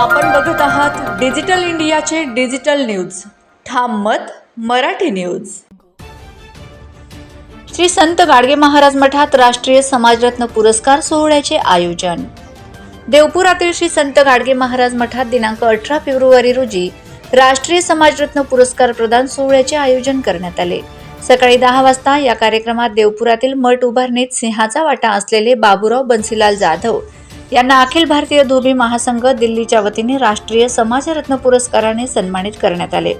आपण बघत आहात डिजिटल इंडियाचे डिजिटल न्यूज. ठाम मत मराठी न्यूज. श्री संत गाडगे महाराज मठात राष्ट्रीय समाजरत्न पुरस्कार सोहळ्याचे आयोजन. देवपुरातील श्री संत गाडगे महाराज मठात दिनांक अठरा फेब्रुवारी रोजी राष्ट्रीय समाजरत्न पुरस्कार प्रदान सोहळ्याचे आयोजन करण्यात आले. सकाळी दहा वाजता या कार्यक्रमात देवपुरातील मठ उभारणीत सिंहाचा वाटा असलेले बाबूराव बन्सीलाल जाधव यांना अखिल भारतीय धोबी महासंघ दिल्लीच्या वतीने राष्ट्रीय समाजरत्न पुरस्काराने सन्मानित करण्यात आले.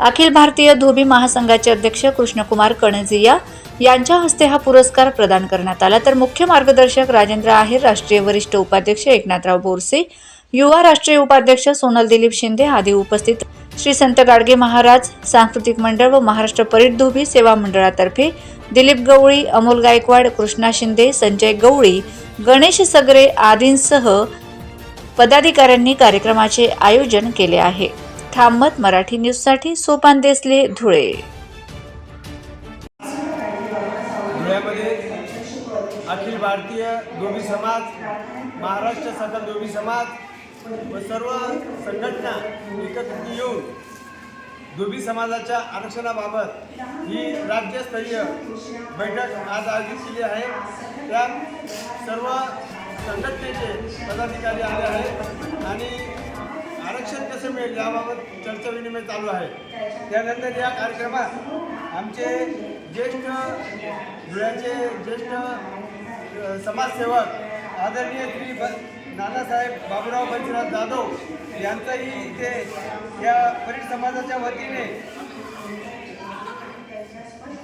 अखिल भारतीय धोबी महासंघाचे अध्यक्ष कृष्णकुमार कणजिया यांच्या हस्ते हा पुरस्कार प्रदान करण्यात आला. तर मुख्य मार्गदर्शक राजेंद्र आहेर राष्ट्रीय वरिष्ठ उपाध्यक्ष एकनाथराव बोरसे युवा राष्ट्रीय उपाध्यक्ष सोनल दिलीप शिंदे आदी उपस्थित. श्री संत गाडगे महाराज सांस्कृतिक मंडळ व महाराष्ट्र परीट धुबी सेवा मंडळातर्फे दिलीप गवळी अमोल गायकवाड कृष्णा शिंदे संजय गवळी गणेश सगरे आदींसह पदाधिकाऱ्यांनी कार्यक्रमाचे आयोजन केले आहे. थांबत मराठी न्यूजसाठी सोपान देसले धुळे. अखिल भारतीय धोबी समाज महाराष्ट्र सदर धोबी समाज व सर्व संघटना एकत्रित येऊन दुबी समाजाच्या आरक्षणाबाबत ही राज्यस्तरीय बैठक आज आयोजित केली आहे. त्यात सर्व संघटनेचे पदाधिकारी आले आहेत आणि आरक्षण कसं मिळेल याबाबत चर्चा विनिमय चालू आहे. त्यानंतर या कार्यक्रमात आमचे ज्येष्ठ धुळ्याचे ज्येष्ठ समाजसेवक आदरणीय श्री नानासाहेब बाबूराव बंशीराज जाधव यांचाही इथे या परीट समाजाच्या वतीने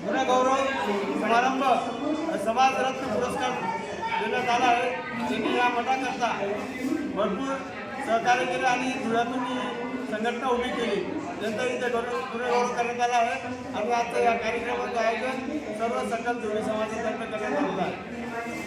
गुणगौरव समारंभ समाजरत्न पुरस्कार देण्यात आला आहे. या मठाकरता भरपूर सहकार्य केलं आणि धुळ्यातून संघटना उभी केली. नंतर इथे गौरव गुणगौरव करण्यात आला आहे. आणि आजचं या कार्यक्रमाचं आयोजन सर्व सकल धुळे समाजातर्फे करण्यात आलेलं आहे.